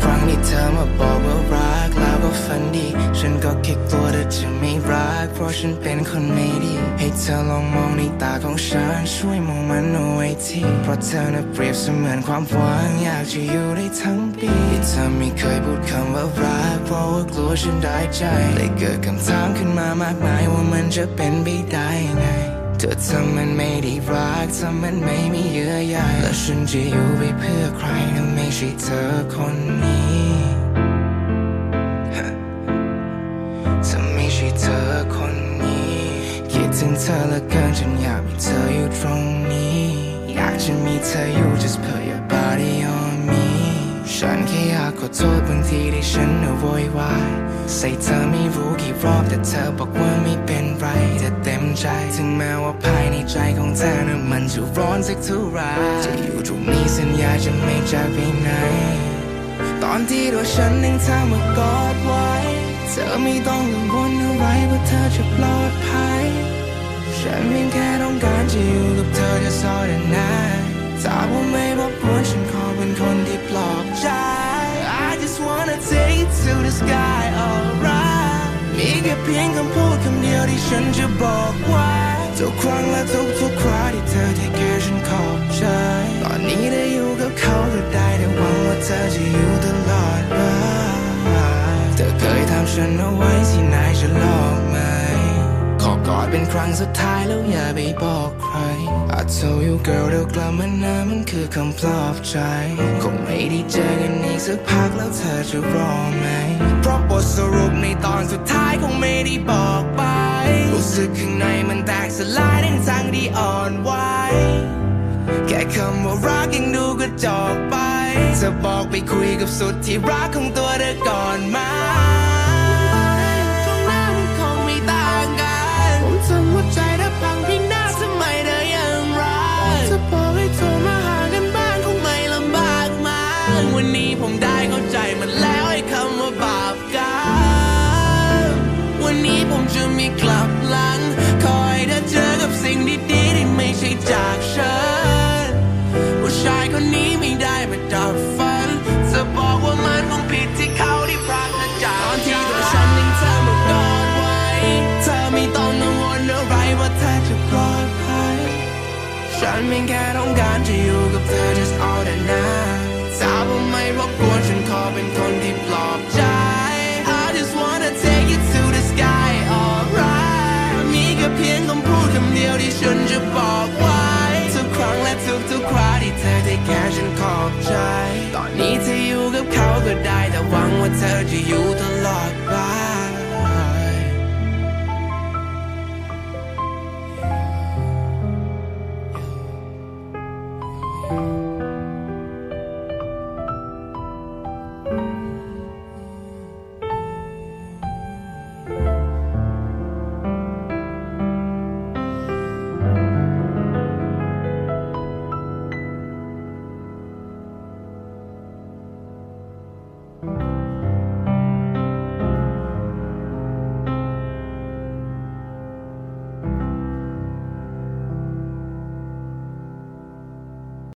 ครั้งที่เธอมาบอกว่ารักแล้วก็ฝันดี ฉันก็แค่กลัวเธอจะไม่รัก เพราะฉันเป็นคนไม่ดี ให้เธอลองมองในตาของฉัน ช่วยมองมันเอาไว้ทีเพราะเธอน่ะเปรียบเสมือนความหวังอยากจะอยู่ได้ทั้งปีที่เธอไม่เคยพูดคำว่ารัก เพราะว่ากลัวฉันได้ใจเลยเกิดคำถามขึ้นมามากมายว่ามันจะเป็นไปได้ไง ธอทำมันไม่ได้รักทำมันไม่มีเยื่อใยและฉันจะอยู่ไปเพื่อใครถ้าไม่ใช่เธอคนนี้ถ้าไม่ใช่เธอคนนี้ คิดถึงเธอเหละเกินจนอยากมีเธออยู่ตรงนี้ อยากจะมีเธออยู่ just put your body on me ฉันแค่อยากขอโทษบางทีที่ฉันน่ะโวยวาย ใส่เธอไม่รู้กี่รอบแต่เธอบอกว่าไม่เป็นไรแต่เต็มใจ ถึงแม้ว่าภายในใจของเธอน่ะมันจะร้อนสักเท่าไหรจะอยู่ตรงนี้สัญญาจะไม่จากไปไหน ตอนที่ตัวฉันยังเธอมากอดไว้ เธอไม่ต้องกังวลอะไรว่าเธอจะปลอดภัย ฉันเพียงแค่ต้องการจะอยู่กับเธอจะสอดนานถ้าว่าไม่รบกวนฉันขอเป็นคนที่ปลอบ เพียงคำพูดคำเดียวที่ฉันจะบอกไว้ทุกครั้งและทุกทุกๆคราที่เธอที่แค่ฉันขอบใจตอนนี้ได้ ครั้งสุดท้ายแล้วอย่าไปบอกใคร I told you girl เดี๋ยวกลับมานะมันคือคำปลอบใจ คงไม่ได้เจอกันอีกสักพักแล้วเธอจะรอไหม เพราะบทสรุปในตอนสุดท้ายคงไม่ได้บอกไป รู้สึกข้างในมันแตกสลายทั้งทางที่อ่อนไหวแค่คำว่ารักยังดูกระจอกไป จะบอกไปคุยกับสุดที่รักของตัวเธอก่อนมาต ได้เข้าใจมันแล้วไอ้คำว่าบาปกรรมวันนี้ผมจะมีกลับหลัง คอยเธอเจอกับสิ่งดีๆที่ไม่ใช่จากฉันผู้ชายคนนี้ไม่ได้มาดับฝันจะบอกว่ามันคงผิดที่เขาที่พรากเธอจากตอนที่ตัวฉันยังเธอมากอดไว้เธอไม่ต้องกังวลอะไรว่าเธอจะปลอดภัยฉันเพียงแค่ต้องการจะอยู่กับเธอ just all the night สาวไม่รบกวนฉันขอเป็นคนที่ปลอด